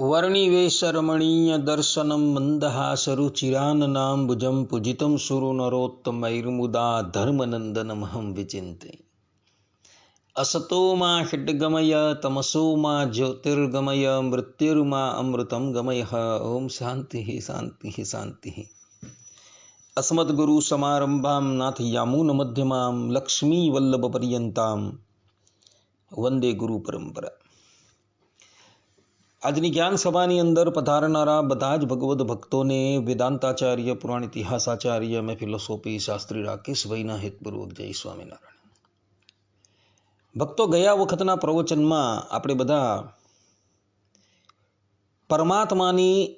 વર્ણિવેશરમણીય દર્શનમ મંદહાસરુચિરાનનાંબુજં પૂજિतं સુરુનરોત્તમૈર્મુદા ધર્મનંદનમહં વિચિંતે અસતો માં ષડ્ગમય તમસો માં જ્યોતિર્ગમય મૃત્યુર્મા અમૃતમ ગમય ઓમ શાંતિ શાંતિ શાંતિ અસ્મદગુરુ સમારંભામ નાથ યામૂન મધ્યમામ લક્ષ્મી વલ્લભ પર્યંતામ વંદે ગુરુ પરંપરા આજની જ્ઞાન સભાની અંદર પધારનારા બધા જ ભગવદ્ ભક્તોને વેદાંતાચાર્ય પુરાણ ઇતિહાસાચાર્ય અને ફિલોસોફી શાસ્ત્રી રાકેશભાઈના હિતપૂર્વક જય સ્વામિનારાયણ. ભક્તો ગયા વખતના પ્રવચનમાં આપણે બધા પરમાત્માની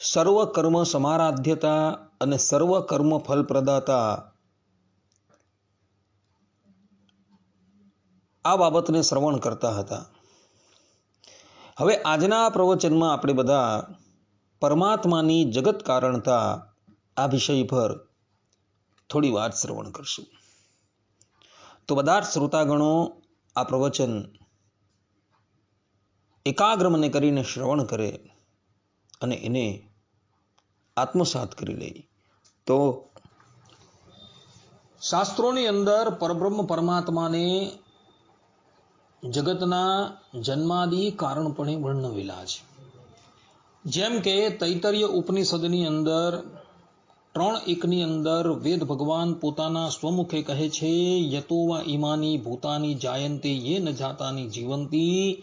સર્વ કર્મ સમારાધ્યતા અને સર્વ કર્મ ફલપ્રદાતા આ બાબતને શ્રવણ કરતા હતા. હવે આજના પ્રવચનમાં આપણે બધા પરમાત્માની જગત કારણતા આ વિષય પર થોડી વાત શ્રવણ કરશું. તો બધા શ્રોતાગણો આ પ્રવચન એકાગ્ર મને કરીને શ્રવણ કરે અને એને આત્મસાત કરી લે. તો શાસ્ત્રોની અંદર પરબ્રહ્મ પરમાત્માને જગતના જન્માદિ કારણપણે વર્ણવેલા છે. જેમ કે તૈતરીય ઉપનિષદની અંદર, ત્રણ એકની અંદર વેદ ભગવાન પોતાના સ્વમુખે કહે છે યતોવા ઈમાની ભૂતાની જાયંતે યે ન જાતાની જીવંતી,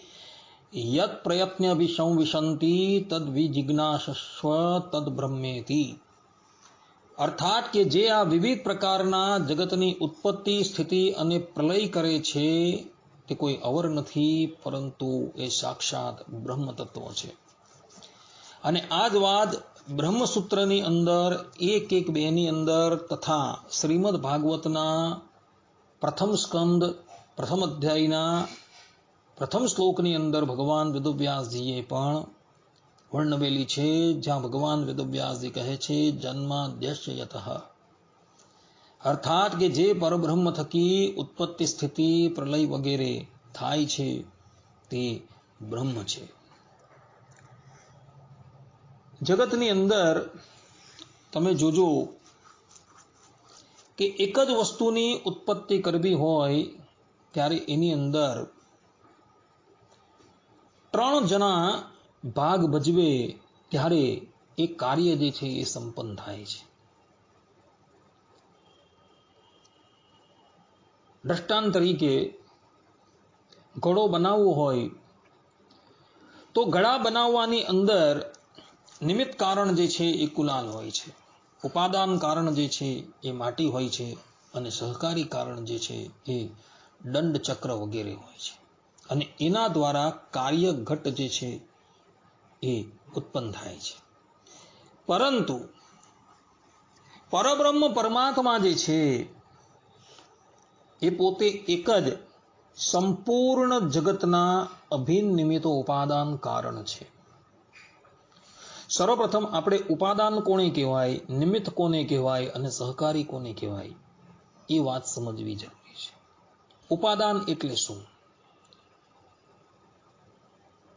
યત પ્રયત્ન વિસંવિશંતી તદ વિજિજ્ઞાસસ્વ તદ બ્રહ્મેતી અર્થાત કે જે આ વિવિધ પ્રકારના જગતની ઉત્પત્તિ, સ્થિતિ અને પ્રલય કરે છે તે કોઈ અવર નથી, પરંતુ એ સાક્ષાત બ્રહ્મ તત્વ છે. અને આ જ વાત બ્રહ્મસૂત્રની અંદર, એક એક બેની અંદર તથા શ્રીમદ ભાગવતના પ્રથમ સ્કંદ, પ્રથમ અધ્યાયના પ્રથમ શ્લોકની અંદર ભગવાન વેદવ્યાસજીએ પણ વર્ણવેલી છે, જ્યાં ભગવાન વેદવ્યાસજી કહે છે, જન્માદ્યશયત. અર્થાત કે જે પરબ્રહ્મ થકી ઉત્પત્તિ સ્થિતિ પ્રલય વગેરે થાય છે, તે બ્રહ્મ છે. જગતની અંદર તમે જોજો કે એક જ વસ્તુની ઉત્પત્તિ કરવી હોય ત્યારે એની અંદર ત્રણ જણા ભાગ ભજવે ત્યારે એ કાર્ય જે છે એ સંપન્ન થાય છે. દ્રષ્ટાંત તરીકે ઘોડો બનાવવો હોય, તો ઘડા બનાવવાની અંદર નિમિત્ત કારણ જે છે એ કુલાલ હોય છે. ઉપાદાન કારણ જે છે એ માટી હોય છે અને સહકારી કારણ જે છે એ દંડ ચક્ર વગેરે હોય છે. અને એના દ્વારા કાર્ય ઘટ જે છે એ ઉત્પન્ન થાય છે. પરંતુ પરબ્રહ્મ પરમાત્મા જે છે એ પોતે એક જ સંપૂર્ણ જગતના અભિન્ન નિમિત્તો ઉપાદાન કારણ છે. સર્વપ્રથમ આપણે ઉપાદાન કોને કહેવાય, નિમિત્ત કોને કહેવાય અને સહકારી કોને કહેવાય, એ વાત સમજવી જરૂરી છે. ઉપાદાન એટલે શું?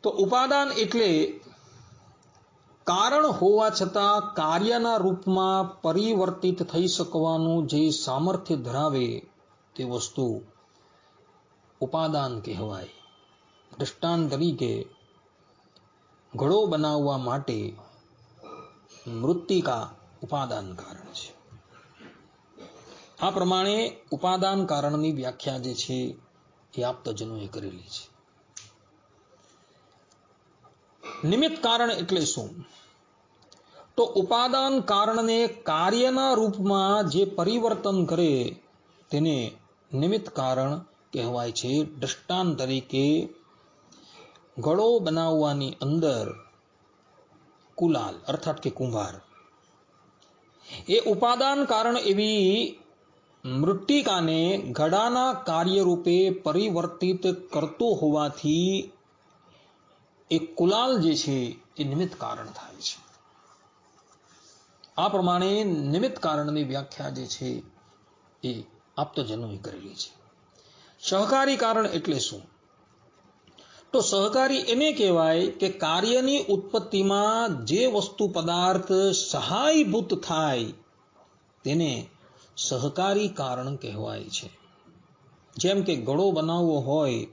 તો ઉપાદાન એટલે કારણ હોવા છતાં કાર્યના રૂપમાં પરિવર્તિત થઈ શકવાનું જે સામર્થ્ય ધરાવે તે વસ્તુ ઉપાદાન કહેવાય. દ્રષ્ટાંત તરીકે ઘડો બનાવવા માટે મૃત્તિકા ઉપાદાન કારણ છે. આ પ્રમાણે ઉપાદાન કારણની વ્યાખ્યા જે છે એ આપતજનોએ કરેલી છે. નિમિત્ત કારણ એટલે શું? તો ઉપાદાન કારણને કાર્યના રૂપમાં જે પરિવર્તન કરે તેને નિમિત્ત કારણ કહેવાય છે. દ્રષ્ટાંત તરીકે ઘડો બનાવવાની અંદર કુલાલ, અર્થાત કે કુંભાર. એ ઉપાદાન કારણ એવી મૃત્તિકાને ઘડાના કાર્યરૂપે પરિવર્તિત કરતો હોવાથી એ કુલાલ જે છે એ નિમિત્ત કારણ થાય છે. આ પ્રમાણે નિમિત્ત કારણની વ્યાખ્યા જે છે એ આપતજનોએ કરેલી છે. સહકારી કારણ એટલે શું? તો સહકારી એને કહેવાય કે કાર્યની ઉત્પત્તિમાં જે વસ્તુ પદાર્થ સહાયભૂત થાય, તેને સહકારી કારણ કહેવાય છે. જેમ કે ઘડો બનાવવો હોય,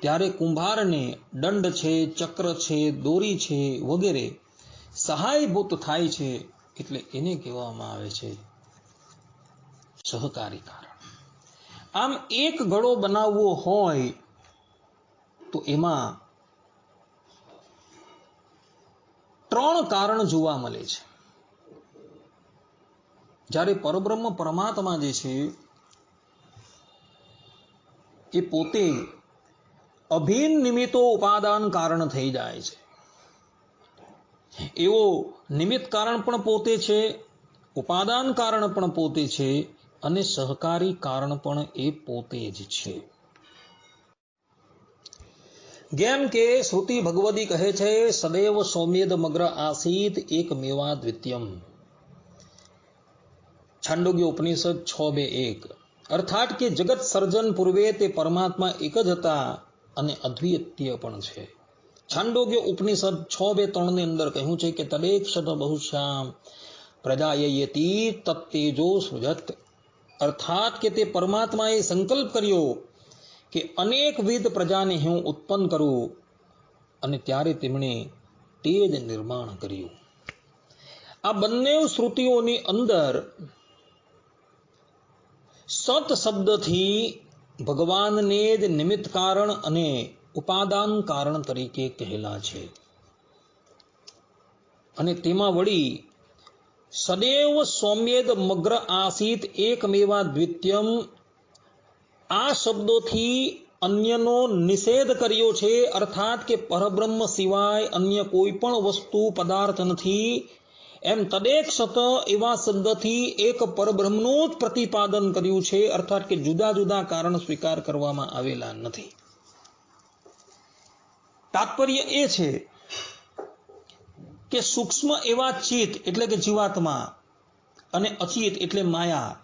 ત્યારે કુંભારને દંડ છે, ચક્ર છે, દોરી છે વગેરે સહાયભૂત થાય છે, એટલે એને કહેવામાં આવે છે સહકારી કારણ. આમ એક ઘડો બનાવવો હોય તો એમાં ત્રણ કારણ જોવા મળે છે. જ્યારે પરબ્રહ્મ પરમાત્મા જે છે, એ પોતે અભિન નિમિત્તો ઉપાદાન કારણ થઈ જાય છે. એવો નિમિત્ત કારણ પણ પોતે છે, ઉપાદાન કારણ પણ પોતે છે અને સહકારી કારણ પણ એ પોતે જ છે. જેમ કે શ્રુતિ ભગવદી કહે છે, સદૈવ સૌમ્યદ મગ્ર આસીત એક મેવા દ્વિતીયમ. છાંડોગ્ય ઉપનિષદ છ બે એક. અર્થાત કે જગત સર્જન પૂર્વે તે પરમાત્મા એક જ હતા અને અદ્વિતીય પણ છે. છાંડોગ્ય ઉપનિષદ છ બે ત્રણની અંદર કહ્યું છે કે તદેક શત બહુશ્યામ પ્રજાયતી તત્તેજો સૃજત અર્થાત કે તે પરમાત્માએ સંકલ્પ કર્યો કે અનેકવિધ પ્રજાને હું ઉત્પન્ન કરું. અને ત્યારે તેમણે તે જ નિર્માણ કર્યું. આ બંને શ્રુતિઓની અંદર સત શબ્દથી ભગવાનને જ નિમિત્ત કારણ અને ઉપાદાન કારણ તરીકે કહેલા છે. અને તેમાં વળી સદૈવ સૌમ્યેદ મગ્ર આસીત એકમેવા દ્વિત્યમ આ શબ્દોથી અન્યનો નિષેધ કર્યો છે અર્થાત કે પરબ્રહ્મ સિવાય અન્ય કોઈ પણ વસ્તુ પદાર્થ નથી એમ તદેક સત એવા શબ્દથી એક પરબ્રહ્મનું જ પ્રતિપાદન કર્યું છે અર્થાત કે જુદા જુદા કારણ સ્વીકાર કરવામાં આવેલા નથી તાત્પર્ય એ છે કે સૂક્ષ્મ એવા ચિત્ત એટલે કે જીવાત્મા અને અચિત એટલે માયા.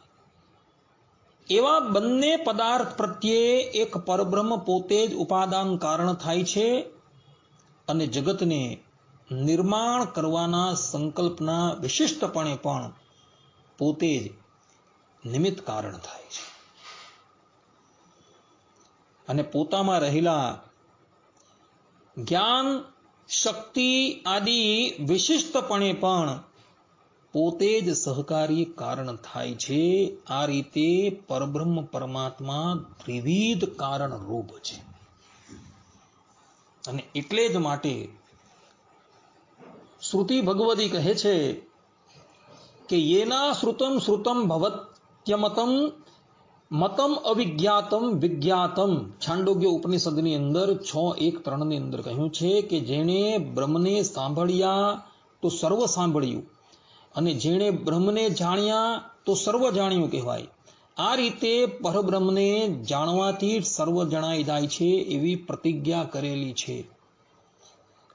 એવા બંને પદાર્થ પ્રત્યે એક પરબ્રહ્મ પોતે જ ઉપાદાન કારણ થાય છે અને જગતને નિર્માણ કરવાના સંકલ્પના વિશિષ્ટપણે પણ પોતે જ નિમિત્ત કારણ થાય છે. અને પોતામાં રહેલા જ્ઞાન શક્તિ આદિ વિશિષ્ટપણે પણ પોતે જ સહકારી કારણ થાય છે. આ રીતે પરબ્રહ્મ પરમાત્મા ત્રિવિધ કારણ રૂપ છે. અને એટલે જ માટે શ્રુતિ ભગવતી કહે છે કે યેના શ્રુતમ શ્રુતમ ભવત્યમતમ મતમ અવિજ્ઞાતમ વિજ્ઞાતમ. છાંડોગ્ય ઉપનિષદની અંદર છ એક ત્રણની અંદર કહ્યું છે કે જેણે બ્રહ્મને સાંભળ્યા તો સર્વ સાંભળ્યું અને જેણે બ્રહ્મને જાણ્યા તો સર્વ જાણ્યું કહેવાય. આ રીતે પરબ્રહ્મને જાણવાથી સર્વ જણાઈ જાય છે એવી પ્રતિજ્ઞા કરેલી છે.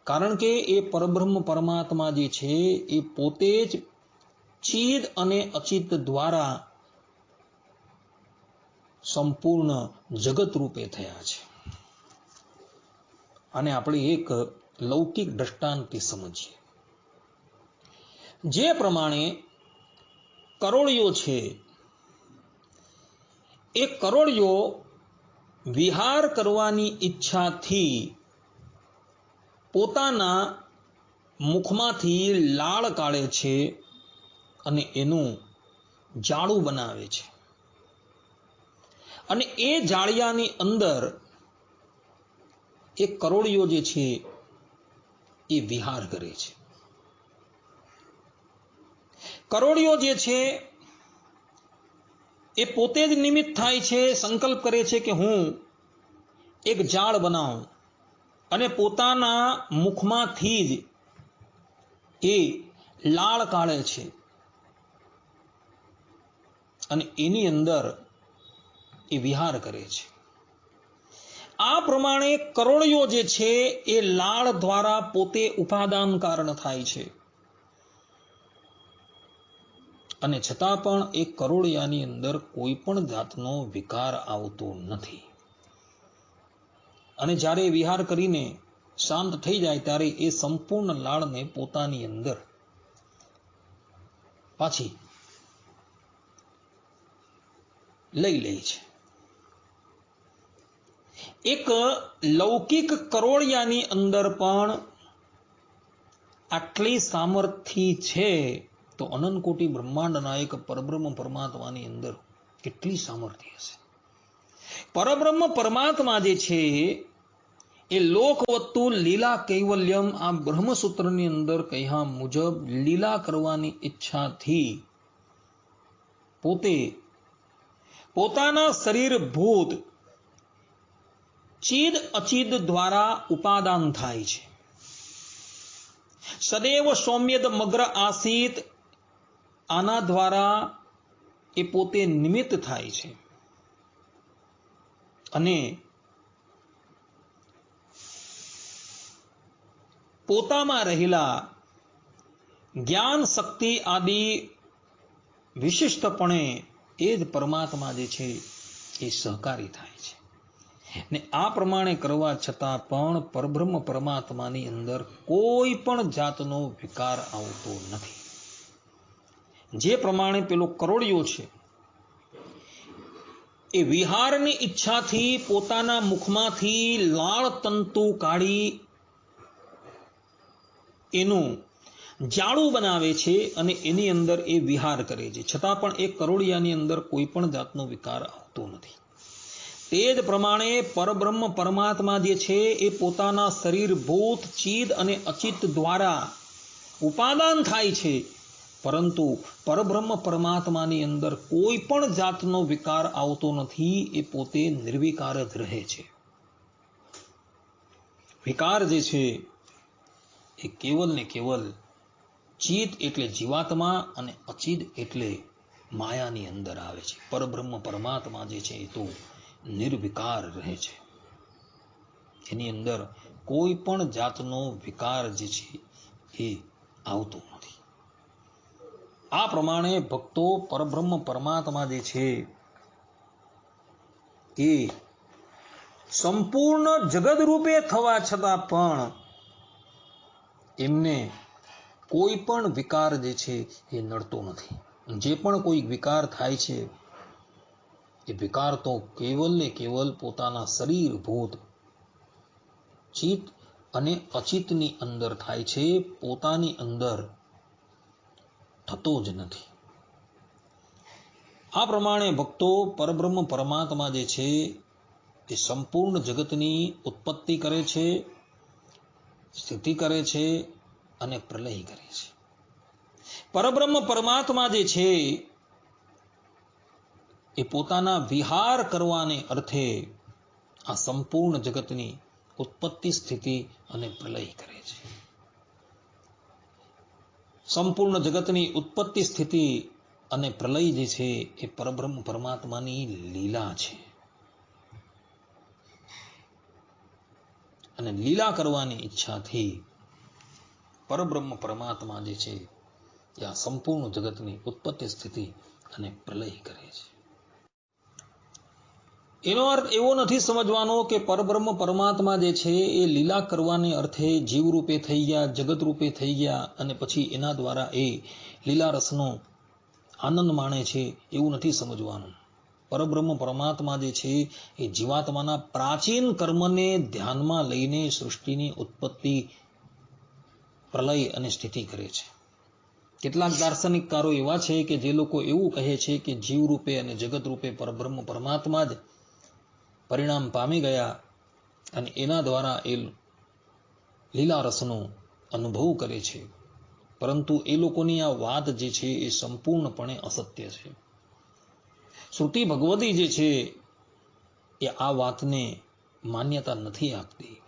કારણ કે એ પરબ્રહ્મ પરમાત્મા જે છે એ પોતે જ ચિદ અને અચિત દ્વારા સંપૂર્ણ જગત રૂપે થયા છે. અને આપણે એક લૌકિક દ્રષ્ટાંતથી સમજીએ. જે પ્રમાણે કરોળિયો છે, એ કરોળિયો વિહાર કરવાની ઈચ્છાથી પોતાના મુખમાંથી લાળ કાઢે છે અને એનું જાળું બનાવે છે. અને એ જાળિયાની અંદર એ કરોડિયો જે છે એ વિહાર કરે છે. કરોડિયો જે છે એ પોતે જ નિમિત્ત થાય છે, સંકલ્પ કરે છે કે હું એક જાળ બનાવું અને પોતાના મુખમાંથી જ એ લાળ કાઢે છે. અને એની અંદર એ વિહાર કરે છે. આ પ્રમાણે કરોળિયો જે છે એ લાળ દ્વારા પોતે ઉપાદાન કારણ થાય છે. અને છતાં પણ એ કરોળિયાની અંદર કોઈ પણ જાતનો વિકાર આવતો નથી. અને જ્યારે વિહાર કરીને શાંત થઈ જાય ત્યારે એ સંપૂર્ણ લાળને પોતાની અંદર પાછી લઈ લે છે. એક લૌકિક કરોળિયાની અંદર પણ આટલી સામર્થ્ય છે, તો અનંત કોટી બ્રહ્માંડના એક પરબ્રહ્મ પરમાત્માની અંદર કેટલી સામર્થ્ય હશે? પરબ્રહ્મ પરમાત્મા જે છે, એ લોકવત્તુ લીલા કૈવલ્યમ આ બ્રહ્મસૂત્રની અંદર કહ્યા મુજબ લીલા કરવાની ઈચ્છાથી પોતે પોતાના શરીર ભૂત ચિદ અચિદ દ્વારા ઉપાદાન થાય છે. સદૈવ સૌમ્યદ મગ્ર આસિત આના દ્વારા એ પોતે નિમિત્ત થાય છે. અને પોતામાં રહેલા જ્ઞાન શક્તિ આદિ વિશિષ્ટપણે એ જ પરમાત્મા જે છે એ સહકારી થાય છે. ને આ પ્રમાણે કરવા છતાં પણ પરબ્રહ્મ પરમાત્માની અંદર કોઈ પણ જાતનો વિકાર આવતો નથી. જે પ્રમાણે પેલો કરોડિયો છે, એ વિહારની ઈચ્છાથી પોતાના મુખમાંથી લાળ તંતુ કાઢી એનું જાળું બનાવે છે અને એની અંદર એ વિહાર કરે છે. છતાં પણ એ કરોડિયાની અંદર કોઈ પણ જાતનો વિકાર આવતો નથી. તે જ પ્રમાણે પરબ્રહ્મ પરમાત્મા જે છે એ પોતાના શરીર ભૂત, ચિદ અને અચિત દ્વારા ઉપાદાન થાય છે. પરંતુ પરબ્રહ્મ પરમાત્માની અંદર કોઈ પણ જાતનો વિકાર આવતો નથી, એ પોતે નિર્વિકાર જ રહે છે. વિકાર જે છે એ કેવલ ને કેવલ ચિત એટલે જીવાત્મા અને અચિત એટલે માયાની અંદર આવે છે. પરબ્રહ્મ પરમાત્મા જે છે એ તો નિર્વિકાર રહે છે. એની અંદર કોઈ પણ જાતનો વિકાર જે છે એ આવતો નથી. આ પ્રમાણે ભક્તો પરબ્રહ્મ પરમાત્મા જે છે એ સંપૂર્ણ જગત રૂપે થવા છતાં પણ એમને કોઈ પણ વિકાર જે છે એ નડતો નથી. જે પણ કોઈ વિકાર થાય છે એ વિકાર તો કેવલ ને કેવલ પોતાના શરીર ભૂત, ચિત્ત અને અચિતની અંદર થાય છે, પોતાની અંદર થતો જ નથી. આ પ્રમાણે ભક્તો પરબ્રહ્મ પરમાત્મા જે છે એ સંપૂર્ણ જગતની ઉત્પત્તિ કરે છે, સ્થિતિ કરે છે અને પ્રલય કરે છે. પરબ્રહ્મ પરમાત્મા જે છે એ પોતાના વિહાર કરવાને અર્થે આ સંપૂર્ણ જગતની ઉત્પત્તિ સ્થિતિ અને પ્રલય કરે છે. સંપૂર્ણ જગતની ઉત્પત્તિ સ્થિતિ અને પ્રલય જે છે એ પરબ્રહ્મ પરમાત્માની લીલા છે. અને લીલા કરવાની ઈચ્છાથી પરબ્રહ્મ પરમાત્મા જે છે એ આ સંપૂર્ણ જગતની ઉત્પત્તિ સ્થિતિ અને પ્રલય કરે છે. એનો અર્થ એવો નથી સમજવાનો કે પરબ્રહ્મ પરમાત્મા જે છે એ લીલા કરવાને અર્થે જીવરૂપે થઈ ગયા, જગતરૂપે થઈ ગયા અને પછી એના દ્વારા એ લીલા રસનો આનંદ માણે છે એવું નથી સમજવાનું. પરબ્રહ્મ પરમાત્મા જે છે એ જીવાત્માના પ્રાચીન કર્મને ધ્યાનમાં લઈને સૃષ્ટિની ઉત્પત્તિ, પ્રલય અને સ્થિતિ કરે છે. કેટલાક દાર્શનિકકારો એવા છે કે જે લોકો એવું કહે છે કે જીવ રૂપે અને જગત રૂપે પરબ્રહ્મ પરમાત્મા જ પરિણામ પામી ગયા અને એના દ્વારા એ લીલા રસનો અનુભવ કરે છે. પરંતુ એ લોકોની આ વાત જે છે એ સંપૂર્ણપણે અસત્ય છે. શ્રુતિ ભગવતી જે છે એ આ વાતને માન્યતા નથી આપતી.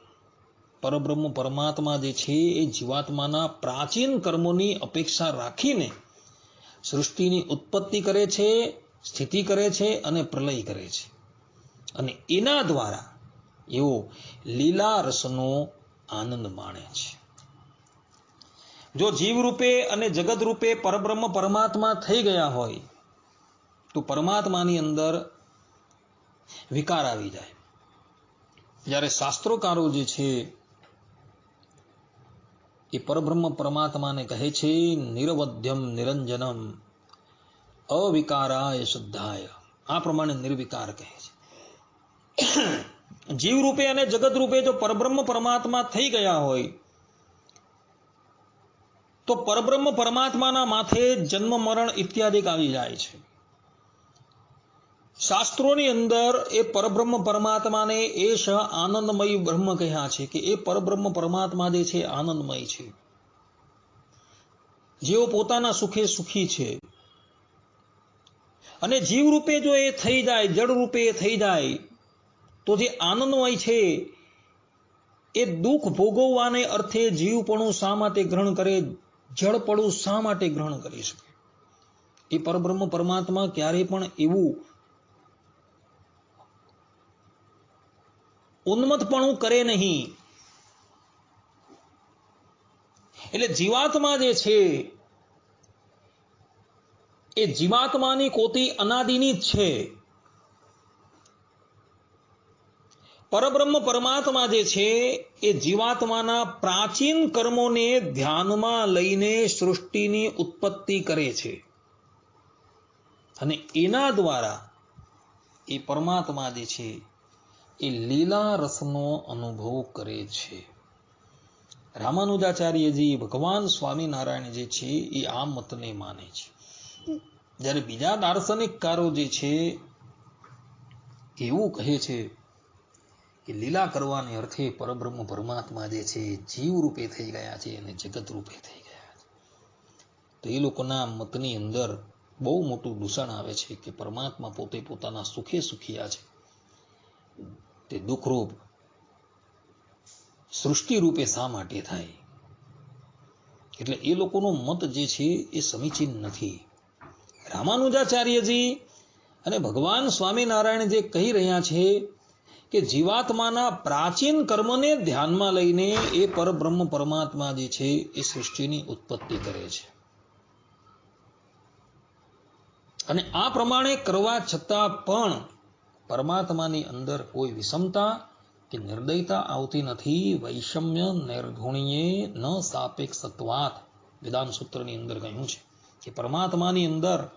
પરબ્રહ્મ પરમાત્મા જે છે એ જીવાત્માના પ્રાચીન કર્મોની અપેક્ષા રાખીને સૃષ્ટિની ઉત્પત્તિ કરે છે, સ્થિતિ કરે છે અને પ્રલય કરે છે. અને એના દ્વારા એઓ લીલા રસનો આનંદ માણે છે. જો જીવ રૂપે અને જગત રૂપે પરબ્રહ્મ પરમાત્મા થઈ ગયા હોય, તો પરમાત્માની અંદર વિકાર આવી જાય. જ્યારે શાસ્ત્રોકારો જે છે, એ પરબ્રહ્મ પરમાત્માને કહે છે, નિરવધ્યમ નિરંજનમ અવિકારાય શુદ્ધાય આ પ્રમાણે નિર્વિકાર કહે છે. જીવ રૂપે અને જગત રૂપે જો પરબ્રહ્મ પરમાત્મા થઈ ગયા હોય, તો પરબ્રહ્મ પરમાત્માના માથે જન્મ, મરણ ઇત્યાદિક આવી જાય છે. શાસ્ત્રોની અંદર એ પરબ્રહ્મ પરમાત્માને એ શ આનંદમય બ્રહ્મ કહ્યા છે કે એ પરબ્રહ્મ પરમાત્મા જે છે આનંદમય છે. જેઓ પોતાના સુખે સુખી છે. અને જીવ રૂપે જો એ થઈ જાય જડ રૂપે એ થઈ જાય તો જે આનંદમય છે, એ દુઃખ ભોગવવાને અર્થે જીવપણું શા માટે ગ્રહણ કરે, જળપણું શા માટે ગ્રહણ કરી શકે એ પરબ્રહ્મ પરમાત્મા ક્યારેય પણ એવું ઉન્મતપણું કરે નહીં. એટલે જીવાત્મા જે છે, એ જીવાત્માની કોતી અનાદિની જ છે. પરબ્રહ્મ પરમાત્મા જે છે, એ જીવાત્માના પ્રાચીન કર્મોને ધ્યાનમાં લઈને સૃષ્ટિની ઉત્પત્તિ કરે છે. અને એના દ્વારા એ પરમાત્મા જે છે, એ લીલા રસનો અનુભવ કરે છે. રામાનુજાચાર્યજી ભગવાન સ્વામિનારાયણ જે છે, એ આ મતને માને છે. જ્યારે બીજા દાર્શનિકકારો જે છે, એવું કહે છે કે લીલા કરવાને અર્થે પરબ્રહ્મ પરમાત્મા જે છે જીવ રૂપે થઈ ગયા છે અને જગત રૂપે થઈ ગયા છે. તો એ લોકોના મતની અંદર બહુ મોટું દૂષણ આવે છે કે પરમાત્મા પોતે પોતાના સુખે સુખિયા છે. તે દુઃખરૂપ સૃષ્ટિ રૂપે શા માટે થાય? એટલે એ લોકોનો મત જે છે એ સમીચીન નથી. રામાનુજાચાર્યજી અને ભગવાન સ્વામિનારાયણ જે કહી રહ્યા છે કે જીવાત્માના પ્રાચીન કર્મને ધ્યાનમાં લઈને એ પરબ્રહ્મ પરમાત્મા જે છે એ સૃષ્ટિની ઉત્પત્તિ કરે છે. અને આ પ્રમાણે કરવા છતાં પણ પરમાત્માની અંદર કોઈ વિષમતા કે નિર્દયતા આવતી નથી. વૈષમ્ય નિર્ગુણીએ ન સાપેક્ષત્વાત. વેદાંત સૂત્રની અંદર કહ્યું છે કે પરમાત્માની અંદર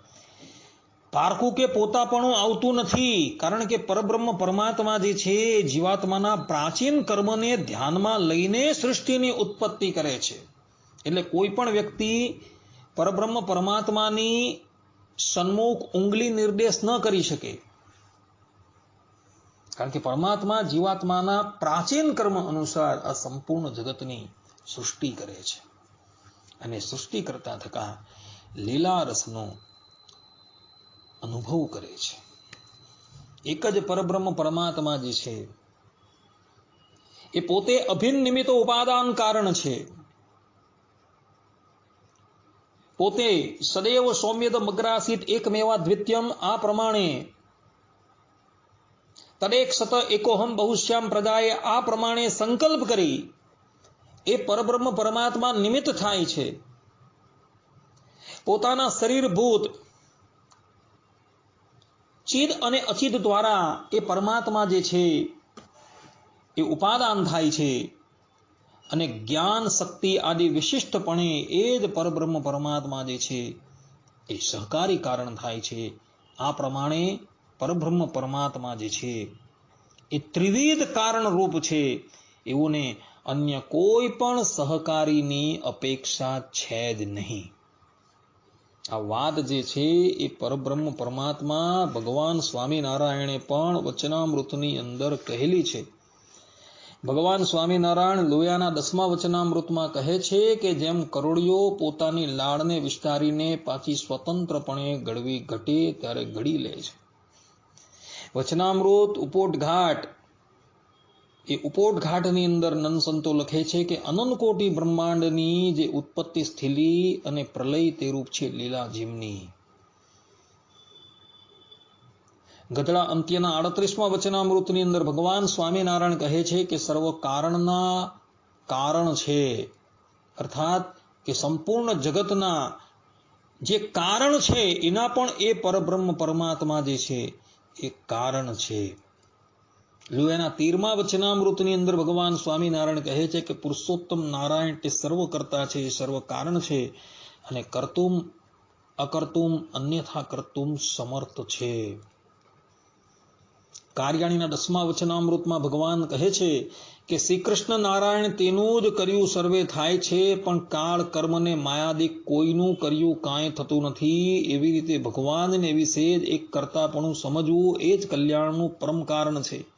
પારખું કે પોતાપણું આવતું નથી, કારણ કે પરબ્રહ્મ પરમાત્મા જે છે, જીવાત્માના પ્રાચીન કર્મને ધ્યાનમાં લઈને સૃષ્ટિની ઉત્પત્તિ કરે છે. એટલે કોઈ પણ વ્યક્તિ પરબ્રહ્મ પરમાત્માની સન્મુખ ઉંગલી નિર્દેશ ન કરી શકે. કારણ કે પરમાત્મા જીવાત્માના પ્રાચીન કર્મ અનુસાર આ સંપૂર્ણ જગતની સૃષ્ટિ કરે છે. અને સૃષ્ટિ કરતા થકા લીલા રસનો અનુભવ કરે છે. એક જ પરબ્રહ્મ પરમાત્મા જે છે, એ પોતે અભિન્ન નિમિત્ત ઉપાદાન કારણ છે. પોતે સદૈવ સૌમ્યદ મગ્રાસિત એકમેવા દ્વિત્યમ આ પ્રમાણે તદેક સત એકોહમ બહુશ્યામ પ્રજાએ આ પ્રમાણે સંકલ્પ કરી એ પરબ્રહ્મ પરમાત્મા નિમિત્ત થાય છે. પોતાના શરીરભૂત ચિદ અને અચિદ દ્વારા એ પરમાત્મા જે છે, એ ઉપાદાન થાય છે. અને જ્ઞાન શક્તિ આદિ વિશિષ્ટપણે એ જ પરબ્રહ્મ પરમાત્મા જે છે, એ સહકારી કારણ થાય છે. આ પ્રમાણે પરબ્રહ્મ પરમાત્મા જે છે, એ ત્રિવિધ કારણ રૂપ છે. એઓને અન્ય કોઈ પણ સહકારીની અપેક્ષા છે જ નહીં. આ વાત જે છે એ પરબ્રહ્મ પરમાત્મા ભગવાન સ્વામિનારાયણે પણ વચનામૃતની અંદર કહેલી છે. ભગવાન સ્વામિનારાયણ લોયાના દસમા વચનામૃતમાં કહે છે કે જેમ કરોડિયો પોતાની લાળને વિસ્તારીને પાછી સ્વતંત્રપણે ગળવી ઘટે ત્યારે ઘડી લે છે. વચનામૃત ઉપોટઘાટ એ ઉપોટઘાટની અંદર નનસંતો લખે છે કે અનંતકોટી બ્રહ્માંડની જે ઉત્પત્તિ સ્થિલી અને પ્રલય તે રૂપ છે લીલાજીમની ગધડા અંત્યના આડત્રીસમાં વચનામૃતની અંદર ભગવાન સ્વામિનારાયણ કહે છે કે સર્વ કારણના કારણ છે. અર્થાત કે સંપૂર્ણ જગતના જે કારણ છે એના પણ એ પરબ્રહ્મ પરમાત્મા જે છે એ કારણ છે. એના તેરમા વચનામૃતની અંદર ભગવાન સ્વામિનારાયણ કહે છે કે પુરુષોત્તમ નારાયણ તે સર્વ કરતા છે સર્વ કારણ છે અને કરતુમ અકર્તુમ અન્યથા કરતુમ સમર્થ છે. કાર્યાણીના દસમા વચનામૃતમાં ભગવાન કહે છે કે શ્રી કૃષ્ણ નારાયણ તેનું જ કર્યું સર્વે થાય છે, પણ કાળ કર્મને માયાદિક કોઈનું કર્યું કાંઈ થતું નથી. એવી રીતે ભગવાનને વિશે જ એક કરતાપણું સમજવું એ જ કલ્યાણનું પરમ કારણ છે.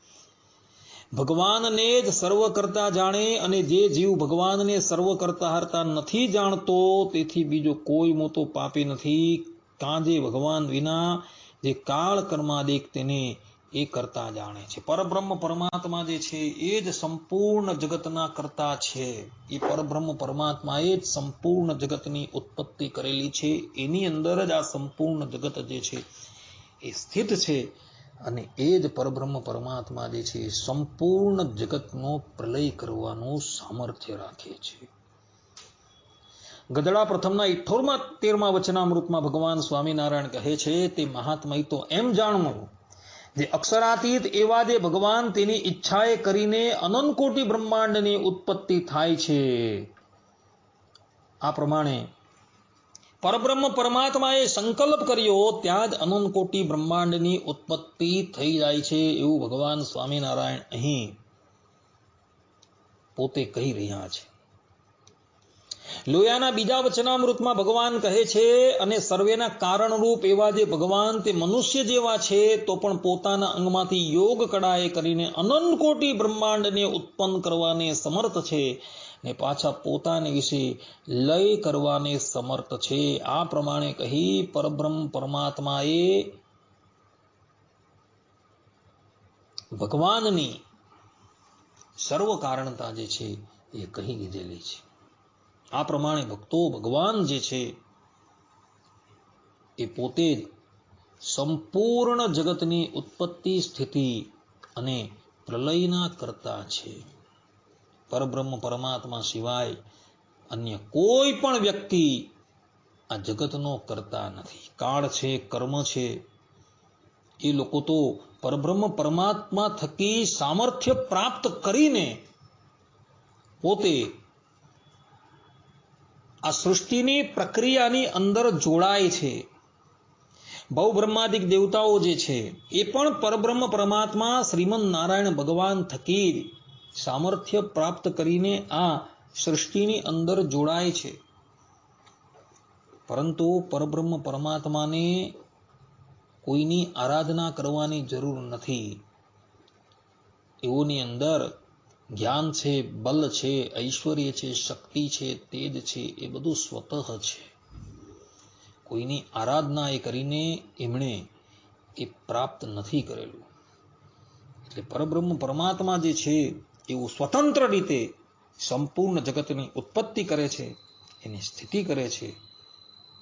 ભગવાનને જ સર્વ કરતા જાણે અને જે જીવ ભગવાનને સર્વ કરતા હરતા નથી જાણતો, તેથી બીજો કોઈ મોટો પાપી નથી. કાંજે ભગવાન વિના જે કાળ કર્માદિક તેને એ કરતા જાણે છે. પરબ્રહ્મ પરમાત્મા જે છે એ જ સંપૂર્ણ જગતના કરતા છે. એ પરબ્રહ્મ પરમાત્મા એ જ સંપૂર્ણ જગતની ઉત્પત્તિ કરેલી છે. એની અંદર જ આ સંપૂર્ણ જગત જે છે એ સ્થિત છે. અને એ જ પરબ્રહ્મ પરમાત્મા જે છે સંપૂર્ણ જગતનો પ્રલય કરવાનું સામર્થ્ય રાખે છે. ગદડા પ્રથમના ઇઠોરમાં તેરમા વચનામૃતમાં ભગવાન સ્વામિનારાયણ કહે છે, તે મહાત્મય, તો એમ જાણવું જે અક્ષરાતીત એવા જે ભગવાન તેની ઈચ્છાએ કરીને અનંતકોટી બ્રહ્માંડની ઉત્પત્તિ થાય છે. આ પ્રમાણે પરબ્રહ્મ પરમાત્માએ સંકલ્પ કર્યો, ત્યાં જ અનંતકોટી બ્રહ્માંડની ઉત્પત્તિ થઈ જાય છે એવું ભગવાન સ્વામિનારાયણ અહીં પોતે કહી રહ્યા છે. લોયાના બીજા વચનામૃતમાં ભગવાન કહે છે, અને સર્વેના કારણરૂપ એવા જે ભગવાન તે મનુષ્ય જેવા છે, તો પણ પોતાના અંગમાંથી યોગ કળાએ કરીને અનંત કોટી બ્રહ્માંડને ઉત્પન્ન કરવાને સમર્થ છે. ને પાછા પોતાને વિશે લય કરવાને સમર્થ છે. આ પ્રમાણે કહી પરબ્રહ્મ પરમાત્માએ ભગવાનની સર્વ કારણતા જે છે એ કહી દીધેલી છે. આ પ્રમાણે ભક્તો ભગવાન જે છે એ પોતે સંપૂર્ણ જગતની ઉત્પત્તિ સ્થિતિ અને પ્રલયના કરતા છે. પરબ્રહ્મ, પરમાત્મા સિવાય અન્ય કોઈ પણ વ્યક્તિ આ જગતનો કરતા નથી. કાળ છે, કર્મ છે, એ લોકો તો પરબ્રહ્મ, પરમાત્મા થકી સામર્થ્ય પ્રાપ્ત કરીને પોતે આ સૃષ્ટિની પ્રક્રિયાની અંદર જોડાય છે. બહુ બ્રહ્માદિક દેવતાઓ જે છે, એ પણ પરબ્રહ્મ, પરમાત્મા શ્રીમદ નારાયણ ભગવાન થકી સામર્થ્ય પ્રાપ્ત કરીને આ સૃષ્ટિની અંદર જોડાય છે. પરંતુ પરબ્રહ્મ પરમાત્માને કોઈની આરાધના કરવાની જરૂર નથી. એઓની અંદર જ્ઞાન છે, બલ છે, ઐશ્વર્ય છે, શક્તિ છે, તેજ છે, એ બધું સ્વતઃ છે. કોઈની આરાધના એ કરીને એમણે એ પ્રાપ્ત નથી કરેલું. એટલે પરબ્રહ્મ પરમાત્મા જે છે એવું સ્વતંત્ર રીતે સંપૂર્ણ જગતની ઉત્પત્તિ કરે છે, એની સ્થિતિ કરે છે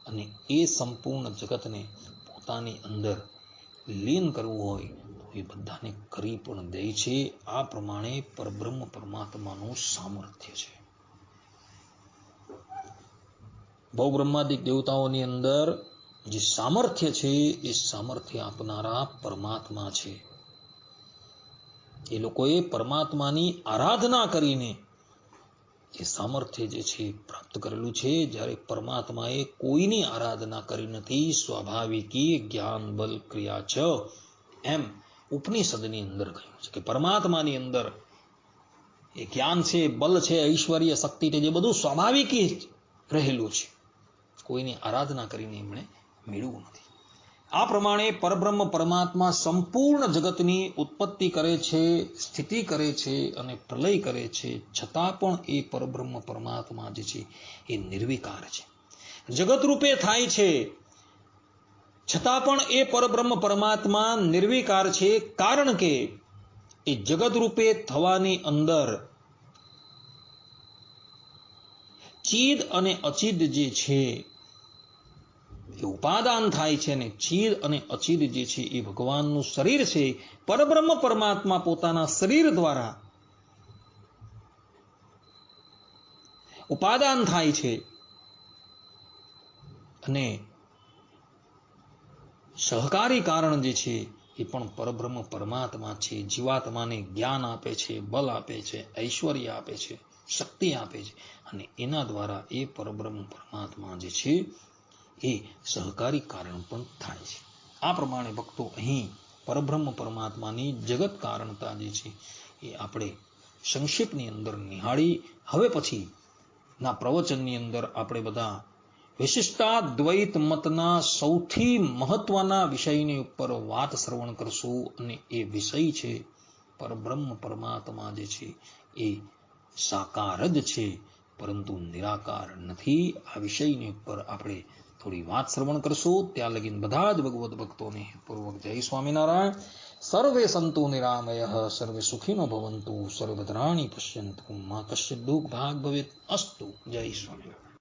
અને એ સંપૂર્ણ જગતને પોતાની અંદર લીન કરવું હોય તો એ બધાને કરી પણ દે છે. આ પ્રમાણે પરબ્રહ્મ પરમાત્માનું સામર્થ્ય છે. બહુ બ્રહ્માદિક દેવતાઓની અંદર જે સામર્થ્ય છે, એ સામર્થ્ય આપનારા પરમાત્મા છે. એ લોકોએ પરમાત્માની આરાધના કરીને એ સામર્થ્ય જે છે પ્રાપ્ત કરેલું છે. જ્યારે પરમાત્માએ કોઈની આરાધના કરી નથી, સ્વાભાવિકી જ્ઞાન બલ ક્રિયા છ એમ ઉપનિષદની અંદર કહ્યું છે કે પરમાત્માની અંદર એ જ્ઞાન છે, બલ છે, ઐશ્વર્ય શક્તિ છે, જે બધું સ્વાભાવિક રહેલું છે. કોઈની આરાધના કરીને એમણે મેળવું નથી. આ પ્રમાણે પરબ્રહ્મ પરમાત્મા સંપૂર્ણ જગતની ઉત્પત્તિ કરે છે, સ્થિતિ કરે છે અને પ્રલય કરે છે, છતાં પણ એ પરબ્રહ્મ પરમાત્મા જે છે એ નિર્વિકાર છે. જગત રૂપે થાય છે, છતાં પણ એ પરબ્રહ્મ પરમાત્મા નિર્વિકાર છે, કારણ કે એ જગત રૂપે થવાની અંદર ચીદ અને અચિદ જે છે એ ઉપાદાન થાય છે ને ચીર અને અચીર જે છે એ ભગવાનનું શરીર છે, પરબ્રહ્મ પરમાત્મા પોતાના શરીર દ્વારા ઉપાદાન થાય છે અને સહકારી કારણ જે છે એ પણ પરબ્રહ્મ પરમાત્મા છે, જીવાત્માને જ્ઞાન આપે છે બલ આપે છે, ઐશ્વર્ય આપે છે, શક્તિ આપે છે અને એના દ્વારા એ પરબ્રહ્મ પરમાત્મા જે છે એ સહકારી કારણ પણ થાય છે. આ પ્રમાણે ભક્તો અહીં પરબ્રહ્મ પરમાત્માની જગત કારણતા જે છે, એ આપણે સંક્ષિપ્તની અંદર નિહાળી, હવે પછી ના પ્રવચનની અંદર આપણે બધા વિશિષ્ટાદ્વૈત મતના સૌથી મહત્વના વિષયની ઉપર વાત શ્રવણ કરશું અને એ વિષય છે પરબ્રહ્મ પરમાત્મા જે છે, એ સાકાર જ છે, પરંતુ નિરાકાર નથી. આ વિષયની ઉપર આપણે થોડી વાત શ્રવણ કરશું. ત્યાં લગીન બધા જ ભગવત ભક્તોને પૂર્વક જય સ્વામિનારાયણ. સર્વે સંતો નિરામય, સર્વે સુખીનો ભવંતુ, સર્વદ્રાણી પશ્યંતુ, મા કશ્ય દુઃખ ભાગ ભવેત અસ્તુ. જય સ્વામિનારાયણ.